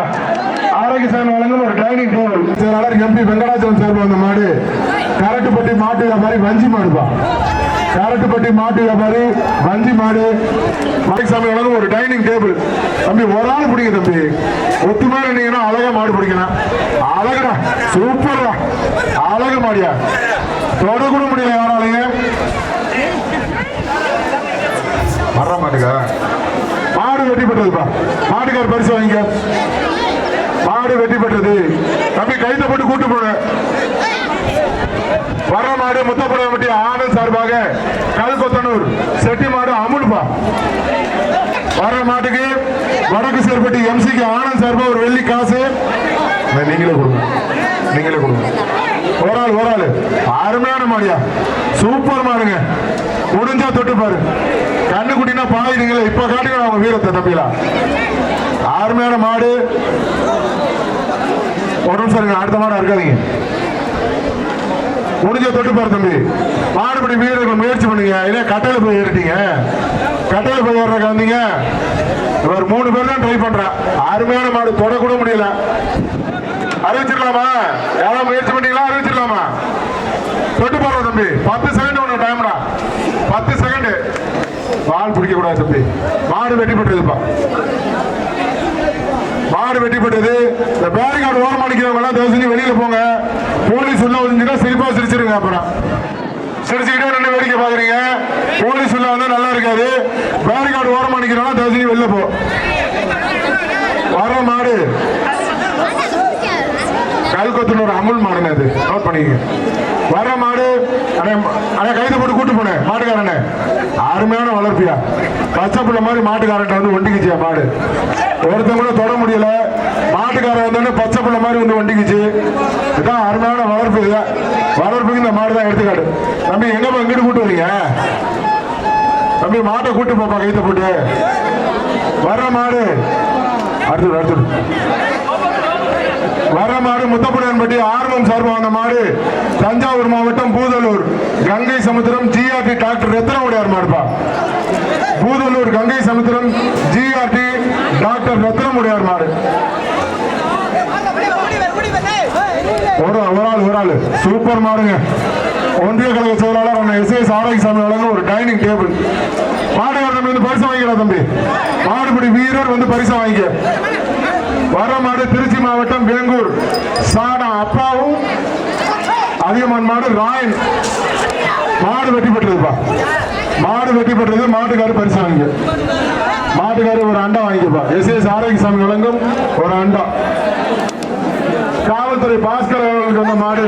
ஆரோக்கிய ஆரோக்கியசாமி வழங்கும் ஒரு dining table செயலாளர் எம்பி வெங்கடாச்சலம் சார்பாக அந்த மாடு. கரட்டுப்பட்டி மாட்டு வியாபாரி வஞ்சி மாடுப்பா காரட்டுப்பட்டி மாட்டு வியாபாரி வஞ்சி மாடு. மாரிசாமி வழங்கும் ஒரு டைனிங் டேபிள் தம்பி ஒரு ஆள் பிடிங்க தம்பி. ஒத்துமா இருந்தீங்கன்னா அழகா மாடு பிடிக்கலாம். அழகடா சூப்பர்டா. அழக மாடியா. தொட முடியல யாராலையும். வர மாட்டேங்க மாடு வெட்டி பெற்றதுப்பா. மாட்டுக்கார் பரிசு வாங்கிக்க. மாடு வெட்டி பெற்றது. தம்பி கைத்த போட்டு கூட்டு போன வர மாடு முத்தப்படப்பட்டி ஆனந்த் சார்பாக கல்கொத்தனூர் செட்டி மாடு அமுல்பா. வர மாட்டுக்கு வடக்கு சேர்பட்டி எம்சிக்கு ஆனந்த் சார்பாக ஒரு வெள்ளி காசு. நீங்களே கொடுங்க. நீங்களே கொடுங்க. ஒரு ஆள் ஒரு ஆள் அருமையான மாடியா. சூப்பர் மாடுங்க. முடிஞ்சா தொட்டு பாரு. கண்ணு குட்டினா பாயுதுங்களே இப்ப காட்டுங்க அவங்க வீரத்தை தம்பிலா அருமையான மாடு. ஒரு நிமிஷம் அடுத்த மாடு இருக்காதீங்க. முடிஞ்ச தொட்டு பாரு தம்பி. மாடுபடி வீரர்கள் முயற்சி பண்ணுங்க. இல்லையா கட்டையில போய் ஏறிட்டீங்க. கட்டையில போய் ஏறுறக்க வந்தீங்க. இவர் மூணு பேர் தான் ட்ரை பண்றான். அருமையான மாடு தொடக்கூட முடியல. அறிவிச்சிடலாமா யாரும் முயற்சி பண்ணீங்களா அறிவிச்சிடலாமா தொட்டு போடுறோம் தம்பி பத்து செகண்ட் ஒன்று டைம்டா பத்து செகண்ட் வால் பிடிக்க கூடாது தம்பி. மாடு வெட்டி போட்டுருதுப்பா. மாடு வெட்டிப்பட்டது இந்த பேரிகார்டு ஓரம் அடிக்கிறவங்க எல்லாம் தயவு வெளியில போங்க. போலீஸ் உள்ள வந்துச்சுன்னா சிரிப்பா சிரிச்சிருங்க அப்புறம். சிரிச்சுக்கிட்டே ரெண்டு வேடிக்கை பாக்குறீங்க போலீஸ் உள்ள வந்து நல்லா இருக்காது. பேரிகார்டு ஓரம் அடிக்கிறவங்க தோசை வெளில போ. வர மாடு. கல்கொத்தனூர் அமுல் மாடுனே அது. நோட் பண்ணிக்கங்க. வர மாடு அண்ணே கைது போட்டு கூட்டு போனேன் மாட்டுக்காரனே. அருமையான வளர்ப்பியா. பச்சை புள்ள மாதிரி மாட்டுக்காரன் வந்து ஒண்டிக்குச்சியா மாடு. ஒருத்தன் கூட தொட முடியல. மாட்டுக்காரன் வந்தோடனே பச்சை பிள்ளை மாதிரி வந்து ஒண்டிக்குச்சு. இதான் அருமையான வளர்ப்பு இது. வளர்ப்புக்கு இந்த மாடு தான் எடுத்துக்காடு. தம்பி எங்கப்பா எங்கிட்டு கூட்டு வரீங்க? தம்பி மாட்டை கூட்டு போப்பா கைத்த போட்டு. வர்ற மாடு. அடுத்து அடுத்து. வர மாடு முத்தப்புடன்பட்டி ஆர்வம் சார்பான மாடு. தஞ்சாவூர் மாவட்டம் பூதலூர். கங்கை சமுத்திரம் ஜிஆர்டி டாக்டர் ரத்ன உடையார் மாடுப்பா பூதலூர் கங்கை சமுத்திரம் ஜிஆர்டி டாக்டர் ரத்ன உடையார் மாடு. ஒரு ஒரு ஆள் ஒரு ஆள். சூப்பர் மாடுங்க. ஒன்றிய கழக செயலாளர் அண்ணன் எஸ் எஸ் ஆரோக்கியசாமி வழங்க ஒரு டைனிங் டேபிள். மாடுகாரன் தம்பி? வந்து பரிசு வாங்கிக்கலாம் தம்பி. மாடுபிடி வீரர் வந்து பரிசு வாங்கிக்க. வர மாடு திருச்சி மாவட்டம் வேங்கூர். சாடா அப்பாவும் அதிகமான் மாடு ராயன். மாடு வெட்டி பெற்றதுப்பா. மாடு வெட்டி பெற்றது மாட்டுக்காரு பரிசு வாங்கிக்க மாட்டுக்காரு ஒரு அண்டா வாங்கிக்கப்பா. எஸ். எஸ். ஆரோக்கியசாமி வழங்கும் ஒரு அண்டா. காவல்துறை பாஸ்கர் அவர்களுக்கு அந்த மாடு.